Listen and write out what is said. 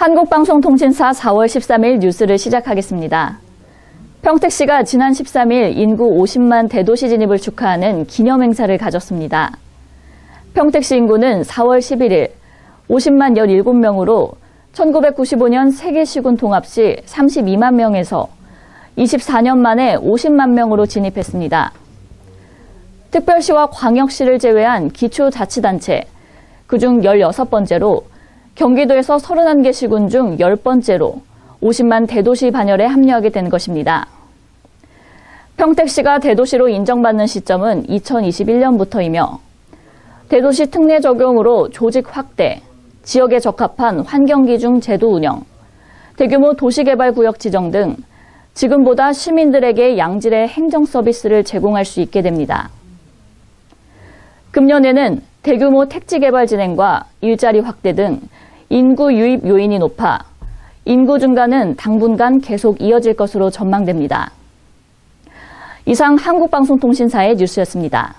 한국방송통신사 4월 13일 뉴스를 시작하겠습니다. 평택시가 지난 13일 인구 50만 대도시 진입을 축하하는 기념행사를 가졌습니다. 평택시 인구는 4월 11일 50만 17명으로 1995년 세계시군 통합 시 32만 명에서 24년 만에 50만 명으로 진입했습니다. 특별시와 광역시를 제외한 기초자치단체, 그중 16번째로 경기도에서 31개 시군 중 10번째로 50만 대도시 반열에 합류하게 된 것입니다. 평택시가 대도시로 인정받는 시점은 2021년부터이며 대도시 특례 적용으로 조직 확대, 지역에 적합한 환경기준 제도 운영, 대규모 도시개발구역 지정 등 지금보다 시민들에게 양질의 행정 서비스를 제공할 수 있게 됩니다. 금년에는 대규모 택지 개발 진행과 일자리 확대 등 인구 유입 요인이 높아 인구 증가는 당분간 계속 이어질 것으로 전망됩니다. 이상 한국방송통신사의 뉴스였습니다.